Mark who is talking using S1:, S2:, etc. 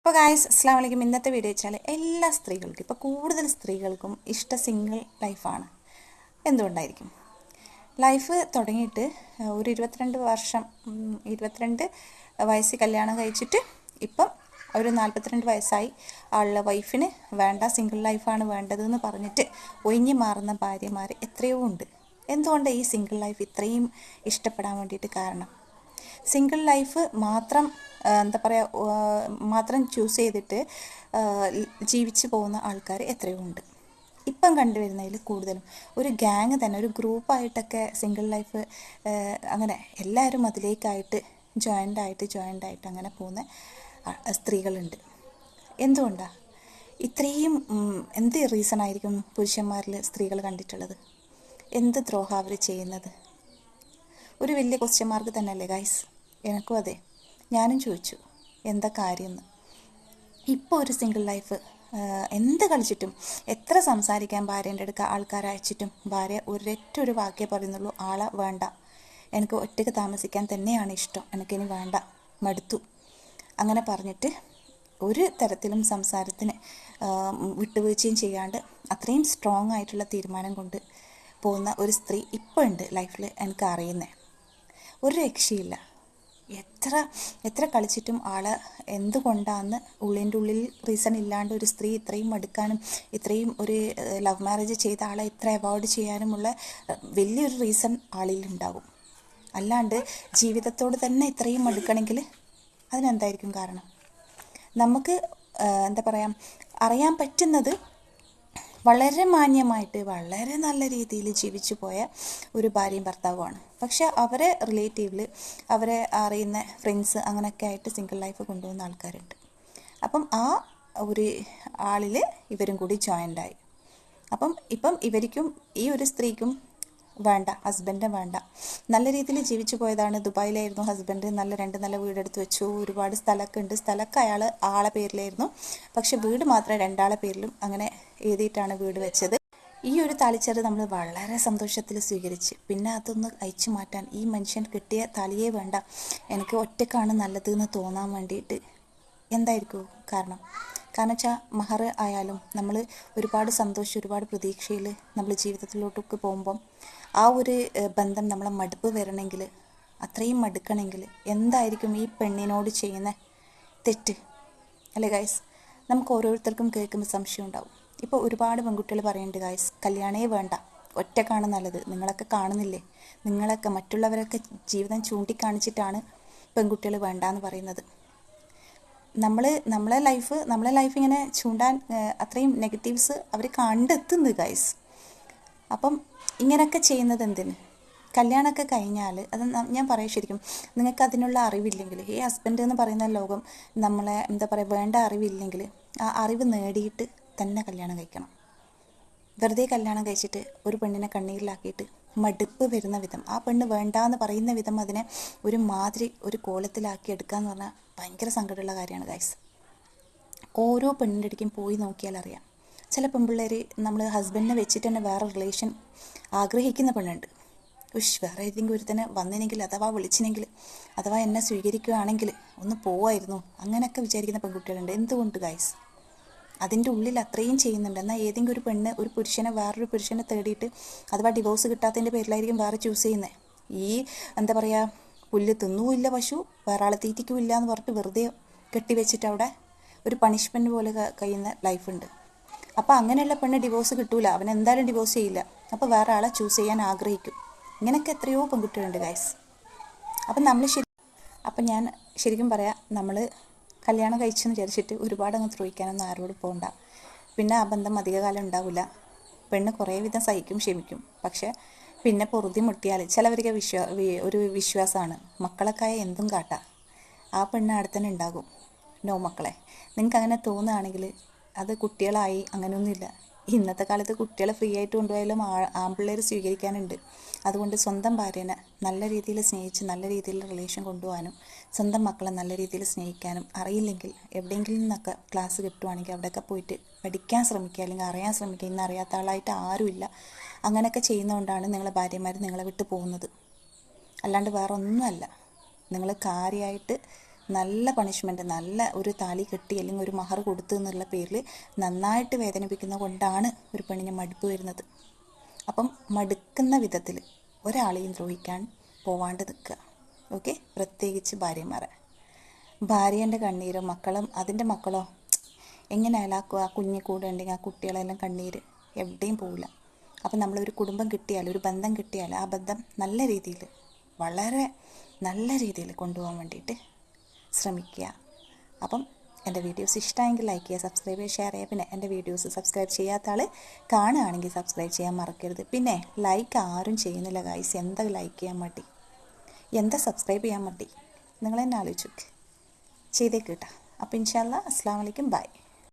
S1: ഇപ്പോൾ ഗായ്സ് അസ്ലാം വലൈക്കും ഇന്നത്തെ വീഡിയോ വെച്ചാൽ എല്ലാ സ്ത്രീകൾക്കും ഇപ്പോൾ കൂടുതൽ സ്ത്രീകൾക്കും ഇഷ്ട സിംഗിൾ ലൈഫാണ് എന്തുകൊണ്ടായിരിക്കും? ലൈഫ് തുടങ്ങിയിട്ട് ഒരു ഇരുപത്തിരണ്ട് വർഷം ഇരുപത്തിരണ്ട് വയസ്സിൽ കല്യാണം കഴിച്ചിട്ട് ഇപ്പം ഒരു നാൽപ്പത്തിരണ്ട് വയസ്സായി ആളുടെ വൈഫിന് വേണ്ട സിംഗിൾ ലൈഫാണ് വേണ്ടതെന്ന് പറഞ്ഞിട്ട് ഒഴിഞ്ഞു മാറുന്ന ഭാര്യമാർ എത്രയോ ഉണ്ട്. എന്തുകൊണ്ട് ഈ സിംഗിൾ ലൈഫ് ഇത്രയും ഇഷ്ടപ്പെടാൻ വേണ്ടിയിട്ട് കാരണം? സിംഗിൾ ലൈഫ് മാത്രം എന്താ പറയുക മാത്രം ചൂസ് ചെയ്തിട്ട് ജീവിച്ചു പോകുന്ന ആൾക്കാർ എത്രയോ ഉണ്ട് ഇപ്പം കണ്ടുവരുന്നതിൽ കൂടുതലും. ഒരു ഗ്യാങ് തന്നെ ഒരു ഗ്രൂപ്പായിട്ടൊക്കെ സിംഗിൾ ലൈഫ് അങ്ങനെ എല്ലാവരും അതിലേക്കായിട്ട് ജോയിന്റ് ആയിട്ട് ജോയിന്റ് ആയിട്ട് അങ്ങനെ പോകുന്ന സ്ത്രീകളുണ്ട്. എന്തുകൊണ്ടാണ് ഇത്രയും എന്ത് റീസൺ ആയിരിക്കും പുരുഷന്മാരിൽ സ്ത്രീകൾ കണ്ടിട്ടുള്ളത്? എന്ത് ദ്രോഹം അവർ ചെയ്യുന്നത്? ഒരു വലിയ ക്വസ്റ്റ്യൻ മാർക്ക് തന്നെയല്ലേ ഗൈസ് എനിക്കും അതെ. ഞാനും ചോദിച്ചു എന്താ കാര്യമെന്ന് ഇപ്പോൾ ഒരു സിംഗിൾ ലൈഫ് എന്ത് കളിച്ചിട്ടും എത്ര സംസാരിക്കാൻ ഭാര്യന്റെ അടുക്ക ആൾക്കാരെ അയച്ചിട്ടും ഭാര്യ ഒരൊറ്റ ഒരു വാക്കേ പറയുന്നുള്ളൂ ആളെ വേണ്ട. എനിക്ക് ഒറ്റയ്ക്ക് താമസിക്കാൻ തന്നെയാണ് ഇഷ്ടം. എനിക്കിനി വേണ്ട. മടുത്തു. അങ്ങനെ പറഞ്ഞിട്ട് ഒരു തരത്തിലും സംസാരത്തിന് വിട്ടുവീഴ്ചയും ചെയ്യാണ്ട് അത്രയും സ്ട്രോങ് ആയിട്ടുള്ള തീരുമാനം കൊണ്ട് പോകുന്ന ഒരു സ്ത്രീ ഇപ്പോൾ ഉണ്ട് ലൈഫിൽ എനിക്ക് അറിയുന്നത് ഒരു രക്ഷയില്ല. എത്ര എത്ര കളിച്ചിട്ടും ആൾ എന്തുകൊണ്ടാന്ന് ഉള്ളിന്റെ ഉള്ളിൽ റീസൺ ഇല്ലാണ്ട് ഒരു സ്ത്രീ ഇത്രയും മടുക്കാനും ഇത്രയും ഒരു ലവ് മാരേജ് ചെയ്ത ആളെ ഇത്ര അവോയ്ഡ് ചെയ്യാനുമുള്ള വലിയൊരു റീസൺ ഉണ്ടാകും അല്ലാണ്ട് ജീവിതത്തോട് തന്നെ ഇത്രയും മടുക്കണമെങ്കിൽ അതിനെന്തായിരിക്കും കാരണം? നമുക്ക് എന്താ പറയുക അറിയാൻ പറ്റുന്നത് വളരെ മാന്യമായിട്ട് വളരെ നല്ല രീതിയിൽ ജീവിച്ചു പോയ ഒരു ഭാര്യയും ഭർത്താവുമാണ്. പക്ഷെ അവരെ റിലേറ്റീവിൽ അവരെ അറിയുന്ന ഫ്രണ്ട്സ് അങ്ങനെയൊക്കെ ആയിട്ട് സിംഗിൾ ലൈഫ് കൊണ്ടുപോകുന്ന ആൾക്കാരുണ്ട്. അപ്പം ആ ഒരു ആളിൽ ഇവരും കൂടി ജോയിന്റായി അപ്പം ഇപ്പം ഇവർക്കും ഈ ഒരു സ്ത്രീക്കും വേണ്ട ഹസ്ബൻഡ് വേണ്ട. നല്ല രീതിയിൽ ജീവിച്ചു പോയതാണ് ദുബായിലായിരുന്നു ഹസ്ബൻഡ് നല്ല രണ്ട് നല്ല വീടെടുത്ത് വെച്ചു. ഒരുപാട് സ്ഥലമൊക്കെ ഉണ്ട്. സ്ഥലമൊക്കെ അയാൾ ആളെ പേരിലായിരുന്നു. പക്ഷെ വീട് മാത്രം രണ്ടാളെ പേരിലും അങ്ങനെ എഴുതിയിട്ടാണ് വീട് വെച്ചത്. ഈ ഒരു താലിച്ചേറ് നമ്മൾ വളരെ സന്തോഷത്തിൽ സ്വീകരിച്ച്. പിന്നെ അതൊന്ന് അയച്ചു മാറ്റാൻ ഈ മനുഷ്യൻ കിട്ടിയ താലിയേ വേണ്ട. എനിക്ക് ഒറ്റക്കാണ് നല്ലതെന്ന് തോന്നാൻ വേണ്ടിയിട്ട് എന്തായിരിക്കും കാരണം? കാരണം വെച്ചാൽ മഹർ ആയാലും നമ്മൾ ഒരുപാട് സന്തോഷം ഒരുപാട് പ്രതീക്ഷയിൽ നമ്മൾ ജീവിതത്തിലോട്ടൊക്കെ പോകുമ്പം ആ ഒരു ബന്ധം നമ്മളെ മടുപ്പ് വരണമെങ്കിൽ അത്രയും മടുക്കണമെങ്കിൽ എന്തായിരിക്കും ഈ പെണ്ണിനോട് ചെയ്യുന്ന തെറ്റ്? അല്ലേ ഗൈസ് നമുക്ക് ഓരോരുത്തർക്കും കേൾക്കുമ്പോൾ സംശയം ഉണ്ടാവും. ഇപ്പോൾ ഒരുപാട് പെൺകുട്ടികൾ പറയുന്നുണ്ട് ഗൈസ് കല്യാണേ വേണ്ട ഒറ്റക്കാണ് നല്ലത്. നിങ്ങളൊക്കെ കാണുന്നില്ലേ? നിങ്ങളൊക്കെ മറ്റുള്ളവരൊക്കെ ജീവിതം ചൂണ്ടിക്കാണിച്ചിട്ടാണ് പെൺകുട്ടികൾ വേണ്ട എന്ന് പറയുന്നത്. നമ്മൾ നമ്മളെ ലൈഫ് നമ്മളെ ലൈഫ് ഇങ്ങനെ ചൂണ്ടാൻ അത്രയും നെഗറ്റീവ്സ് അവർ കണ്ടെത്തുന്നത് ഗൈസ് അപ്പം ഇങ്ങനെയൊക്കെ ചെയ്യുന്നത് എന്തിന്? കല്യാണമൊക്കെ കഴിഞ്ഞാൽ അത് ഞാൻ പറയാം ശരിക്കും നിങ്ങൾക്ക് അതിനുള്ള അറിവില്ലെങ്കിൽ ഈ ഹസ്ബൻഡ് എന്ന് പറയുന്ന ലോകം നമ്മളെ എന്താ പറയുക വേണ്ട അറിവില്ലെങ്കിൽ ആ അറിവ് നേടിയിട്ട് തന്നെ കല്യാണം കഴിക്കണം. വെറുതെ കല്യാണം കഴിച്ചിട്ട് ഒരു പെണ്ണിനെ കണ്ണീരിലാക്കിയിട്ട് മടുപ്പ് വരുന്ന വിധം ആ പെണ്ണ് വേണ്ട എന്ന് പറയുന്ന വിധം അതിനെ ഒരു മാതിരി ഒരു കോലത്തിലാക്കി എടുക്കുക എന്ന് പറഞ്ഞാൽ ഭയങ്കര സങ്കടമുള്ള കാര്യമാണ് ഗൈസ് ഓരോ പെണ്ണിന്റെ അടുക്കും പോയി നോക്കിയാൽ അറിയാം. ചില പെൺപിള്ളേർ നമ്മൾ ഹസ്ബൻഡിനെ വെച്ചിട്ട് തന്നെ വേറെ റിലേഷൻ ആഗ്രഹിക്കുന്ന പെണ്ണുണ്ട്. ഉഷ് വേറെ ഏതെങ്കിലും ഒരുത്തനെ വന്നിനെങ്കിൽ അഥവാ വിളിച്ചിനെങ്കിൽ അഥവാ എന്നെ സ്വീകരിക്കുകയാണെങ്കിൽ ഒന്ന് പോവായിരുന്നു. അങ്ങനെയൊക്കെ വിചാരിക്കുന്ന പെൺകുട്ടികളുണ്ട്. എന്തുകൊണ്ട് ഗൈസ് അതിന്റെ ഉള്ളിൽ അത്രയും ചെയ്യുന്നുണ്ട്. എന്നാൽ ഏതെങ്കിലും ഒരു പെണ്ണ് ഒരു പുരുഷനെ വേറൊരു പുരുഷനെ തേടിയിട്ട് അഥവാ ഡിവോഴ്സ് കിട്ടാത്തതിന്റെ പേരിലായിരിക്കും വേറെ ചൂസ് ചെയ്യുന്നത് ഈ എന്താ പറയുക പുല്ല് തിന്നുമില്ല പശു വേറെ ആളെ തീറ്റിക്കുമില്ല എന്ന് പറഞ്ഞിട്ട് വെറുതെ കെട്ടിവെച്ചിട്ട് അവിടെ ഒരു പണിഷ്മെന്റ് പോലെ കഴിയുന്ന ലൈഫുണ്ട് അപ്പോൾ അങ്ങനെയുള്ള പെണ്ണ് ഡിവോഴ്സ് കിട്ടൂല. അവൻ എന്തായാലും ഡിവോഴ്സ് ചെയ്യില്ല. അപ്പോൾ വേറെ ആളെ ചൂസ് ചെയ്യാൻ ആഗ്രഹിക്കും. ഇങ്ങനെയൊക്കെ എത്രയോ പെൺകുട്ടികളുണ്ട് ഗൈസ് അപ്പം നമ്മൾ ശരി അപ്പം ഞാൻ ശരിക്കും പറയാം. നമ്മൾ കല്യാണം കഴിച്ചെന്ന് വിചാരിച്ചിട്ട് ഒരുപാട് അങ്ങ് ദ്രോഹിക്കാനൊന്നും ആരോട് പോകണ്ട പിന്നെ ആ ബന്ധം അധികകാലം ഉണ്ടാവില്ല പെണ്ണ് കുറേ വിധം സഹിക്കും ക്ഷമിക്കും. പക്ഷെ പിന്നെ പൊറുതി മുട്ടിയാൽ ചിലവർക്ക് വിശ്വാ ഒരു വിശ്വാസമാണ്. മക്കളൊക്കെ എന്തും കാട്ടാം. ആ പെണ്ണ് അവിടെ തന്നെ ഉണ്ടാകും. നോ മക്കളെ. നിങ്ങൾക്ക് അങ്ങനെ തോന്നുകയാണെങ്കിൽ അത് കുട്ടികളായി അങ്ങനെയൊന്നുമില്ല. ഇന്നത്തെ കാലത്ത് കുട്ടികളെ ഫ്രീ ആയിട്ട് കൊണ്ടുപോയാലും ആൺപിള്ളേർ സ്വീകരിക്കാനുണ്ട്. അതുകൊണ്ട് സ്വന്തം ഭാര്യനെ നല്ല രീതിയിൽ സ്നേഹിച്ച് നല്ല രീതിയിൽ റിലേഷൻ കൊണ്ടുപോകാനും സ്വന്തം മക്കളെ നല്ല രീതിയിൽ സ്നേഹിക്കാനും അറിയില്ലെങ്കിൽ എവിടെയെങ്കിലും നിന്നൊക്കെ ക്ലാസ് കിട്ടുവാണെങ്കിൽ അവിടെയൊക്കെ പോയിട്ട് പഠിക്കാൻ ശ്രമിക്കുക അല്ലെങ്കിൽ അറിയാൻ ശ്രമിക്കുക. ഇന്ന് അറിയാത്ത ആളായിട്ട് ആരുമില്ല. അങ്ങനെയൊക്കെ ചെയ്യുന്നതുകൊണ്ടാണ് നിങ്ങളെ ഭാര്യമാർ നിങ്ങളെ വിട്ട് പോകുന്നത്. അല്ലാണ്ട് വേറെ ഒന്നുമല്ല നിങ്ങൾ കാര്യമായിട്ട് നല്ല പണിഷ്മെന്റ് നല്ല ഒരു താലി കെട്ടി അല്ലെങ്കിൽ ഒരു മഹർ കൊടുത്തു എന്നുള്ള പേരിൽ നന്നായിട്ട് വേദനിപ്പിക്കുന്ന കൊണ്ടാണ് ഒരു പെണ്ണിന് മടുപ്പ് വരുന്നത്. അപ്പം മടുക്കുന്ന വിധത്തിൽ ഒരാളെയും ദ്രോഹിക്കാൻ പോവാണ്ട് നിൽക്കുക. ഓക്കെ പ്രത്യേകിച്ച് ഭാര്യമാരെ. ഭാര്യേന്റെ കണ്ണീരും മക്കളും അതിന്റെ മക്കളോ എങ്ങനെയായാലും ആ ആ കുഞ്ഞി കൂടെ ഉണ്ടെങ്കിൽ ആ കുട്ടികളെല്ലാം കണ്ണീര് എവിടെയും പോവില്ല. അപ്പം നമ്മളൊരു കുടുംബം കിട്ടിയാൽ ഒരു ബന്ധം കിട്ടിയാൽ ആ ബന്ധം നല്ല രീതിയിൽ വളരെ നല്ല രീതിയിൽ കൊണ്ടുപോകാൻ വേണ്ടിയിട്ട് ശ്രമിക്കുക. അപ്പം എന്റെ വീഡിയോസ് ഇഷ്ടമെങ്കിൽ ലൈക്ക് ചെയ്യുക സബ്സ്ക്രൈബ് ചെയ്യുക ഷെയർ ചെയ്യുക. പിന്നെ എന്റെ വീഡിയോസ് സബ്സ്ക്രൈബ് ചെയ്യാത്ത ആൾ കാണുകയാണെങ്കിൽ സബ്സ്ക്രൈബ് ചെയ്യാൻ മറക്കരുത്. പിന്നെ ലൈക്ക് ആരും ചെയ്യുന്നില്ല ഗൈസ്. എന്താ ലൈക്ക് ചെയ്യാൻ മതി എന്താ സബ്സ്ക്രൈബ് ചെയ്യാൻ മതി നിങ്ങൾ തന്നെ ആലോചിച്ചു ചെയ്തേ കേട്ടോ. അപ്പോൾ ഇൻഷാല്ല അസ്സാം വലൈക്കും ബൈ.